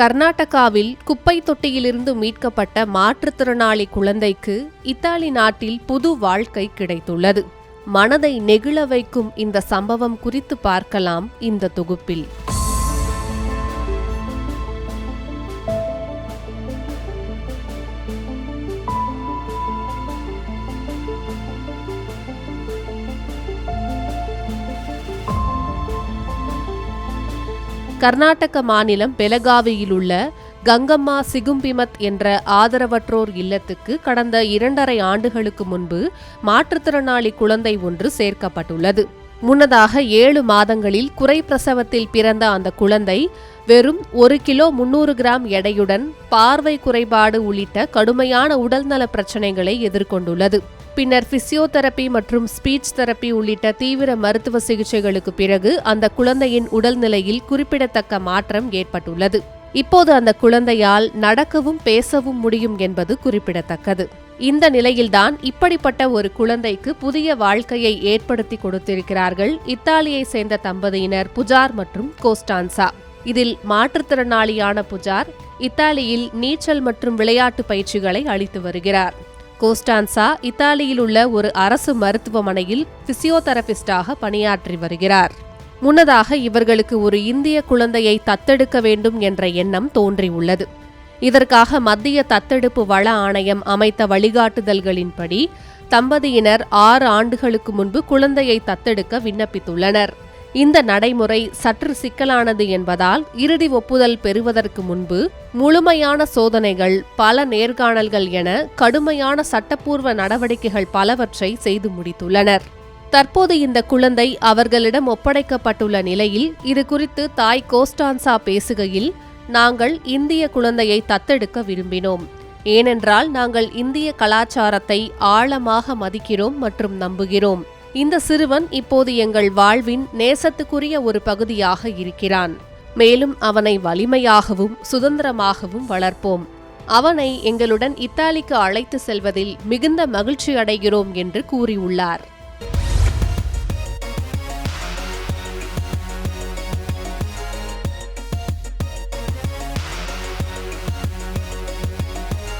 கர்நாடகாவில் குப்பை தொட்டியிலிருந்து மீட்கப்பட்ட மாற்றுத்திறனாளி குழந்தைக்கு இத்தாலி நாட்டில் புது வாழ்க்கை கிடைத்துள்ளது. மனதை நெகிழ வைக்கும் இந்த சம்பவம் குறித்து பார்க்கலாம் இந்த தொகுப்பில். கர்நாடக மாநிலம் பெலகாவியில் உள்ள கங்கம்மா சிகும்பிமத் என்ற ஆதரவற்றோர் இல்லத்துக்கு கடந்த இரண்டரை ஆண்டுகளுக்கு முன்பு மாற்றுத்திறனாளி குழந்தை ஒன்று சேர்க்கப்பட்டுள்ளது. முன்னதாக ஏழு மாதங்களில் குறை பிரசவத்தில் பிறந்த அந்த குழந்தை வெறும் ஒரு கிலோ முன்னூறு கிராம் எடையுடன் பார்வை குறைபாடு உள்ளிட்ட கடுமையான உடல்நல பிரச்சனைகளை எதிர்கொண்டுள்ளது. பின்னர் பிசியோதெரபி மற்றும் ஸ்பீச் தெரப்பி உள்ளிட்ட தீவிர மருத்துவ சிகிச்சைகளுக்கு பிறகு அந்த குழந்தையின் உடல்நிலையில் குறிப்பிடத்தக்க மாற்றம் ஏற்பட்டுள்ளது. இப்போது அந்த குழந்தையால் நடக்கவும் பேசவும் முடியும் என்பது குறிப்பிடத்தக்கது. இந்த நிலையில்தான் இப்படிப்பட்ட ஒரு குழந்தைக்கு புதிய வாழ்க்கையை ஏற்படுத்தி கொடுத்திருக்கிறார்கள் இத்தாலியை சேர்ந்த தம்பதியினர் புஜார் மற்றும் கோஸ்டான்சா. இதில் மாற்றுத்திறனாளியான புஜார் இத்தாலியில் நீச்சல் மற்றும் விளையாட்டு பயிற்சிகளை அளித்து வருகிறார். கோஸ்டான்சா இத்தாலியில் உள்ள ஒரு அரசு மருத்துவமனையில் பிசியோதெரபிஸ்டாக பணியாற்றி வருகிறார். முன்னதாக இவர்களுக்கு ஒரு இந்திய குழந்தையை தத்தெடுக்க வேண்டும் என்ற எண்ணம் தோன்றியுள்ளது. இதற்காக மத்திய தத்தெடுப்பு வள ஆணையம் அமைத்த வழிகாட்டுதல்களின்படி தம்பதியினர் ஆறு ஆண்டுகளுக்கு முன்பு குழந்தையை தத்தெடுக்க விண்ணப்பித்துள்ளனர். இந்த நடைமுறை சற்று சிக்கலானது என்பதால் இறுதி ஒப்புதல் பெறுவதற்கு முன்பு முழுமையான சோதனைகள் பல நேர்காணல்கள் என கடுமையான சட்டப்பூர்வ நடவடிக்கைகள் பலவற்றை செய்து முடித்துள்ளனர். தற்போது இந்த குழந்தை அவர்களிடம் ஒப்படைக்கப்பட்டுள்ள நிலையில் இது குறித்து தாய் கோஸ்டான்சா பேசுகையில் நாங்கள் இந்திய குழந்தையை தத்தெடுக்க விரும்பினோம். ஏனென்றால் நாங்கள் இந்திய கலாச்சாரத்தை ஆழமாக மதிக்கிறோம் மற்றும் நம்புகிறோம். இந்த சிறுவன் இப்போது எங்கள் வாழ்வின் நேசத்துக்குரிய ஒரு பகுதியாக இருக்கிறான். மேலும் அவனை வலிமையாகவும் சுதந்திரமாகவும் வளர்ப்போம். அவனை எங்களுடன் இத்தாலிக்கு அழைத்து செல்வதில் மிகுந்த மகிழ்ச்சி அடைகிறோம் என்று கூறியுள்ளார்.